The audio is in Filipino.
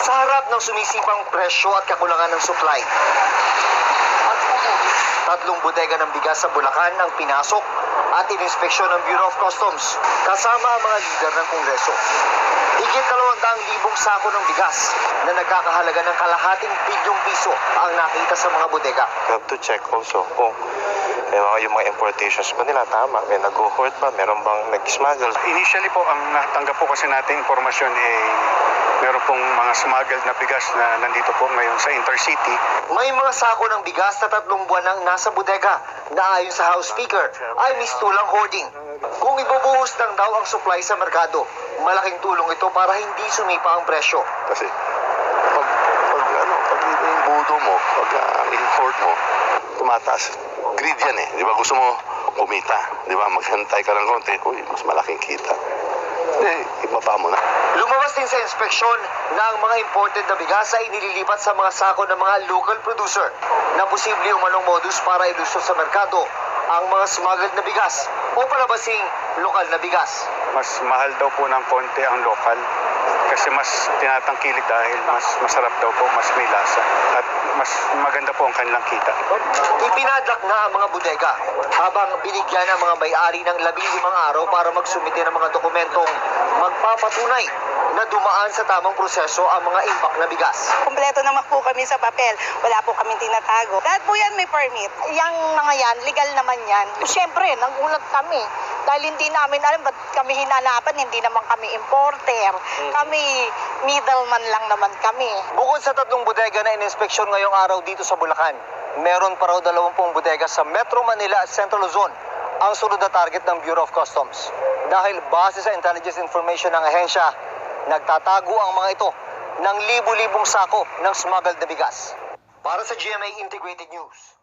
Sa harap ng sumisipang presyo at kakulangan ng supply, tatlong bodega ng bigas sa Bulacan ang pinasok at ininspeksyon ng Bureau of Customs kasama ang mga lider ng Kongreso. Higit 200,000 sako ng bigas na nagkakahalaga ng kalahating bilyong piso ang nakita sa mga bodega. You have to check also kung mga, yung mga importations ba nila tama. May nag-hoard ba? Meron bang nag-smuggle? Initially po, ang natanggap po kasi natin impormasyon eh, meron pong mga smuggled na bigas na nandito po ngayon sa Intercity. May mga sako ng bigas na tatlong buwan nang nasa bodega na ayon sa House Speaker ay mistulang hoarding. Kung ibubuhos lang daw ang supply sa merkado, malaking tulong ito para hindi sumipa ang presyo. Kasi pag, pag ano, pag yung budo mo, pag uh, import mo, tumataas. Greed yan eh. Di ba gusto mo kumita? Di ba maghantay ka ng konti, uy, mas malaking kita. Eh, ibaba mo na. Lumabas din sa inspeksyon na ang mga imported na bigas ay inililipat sa mga sako ng mga local producer na posible umanong modus para ilusot sa merkado ang mga smuggled na bigas o palabasing lokal na bigas. Mas mahal daw po ng konti ang lokal kasi mas tinatangkilik dahil mas masarap daw po, mas may lasa at mas maganda po ang kanilang kita. Ipinadlak na ang mga bodega habang binigyan ng mga may-ari ng labing limang araw para magsumite ng mga dokumentong magpapatunay na dumaan sa tamang proseso ang mga impact na bigas. Kompleto naman po kami sa papel. Wala po kami tinatago. Lahat po yan may permit. Yang mga yan, legal naman yan. Siyempre, nagulat kami. Dahil hindi namin alam ba't kami hinanapan, hindi naman kami importer. Kami middleman lang naman kami. Bukod sa tatlong bodega na ininspeksyon ngayong araw dito sa Bulacan, meron pa raw dalawampung bodega sa Metro Manila at Central Luzon ang sunod na target ng Bureau of Customs. Dahil base sa intelligence information ng ahensya, nagtatago ang mga ito ng libu-libong sako ng smuggled na bigas. Para sa GMA Integrated News,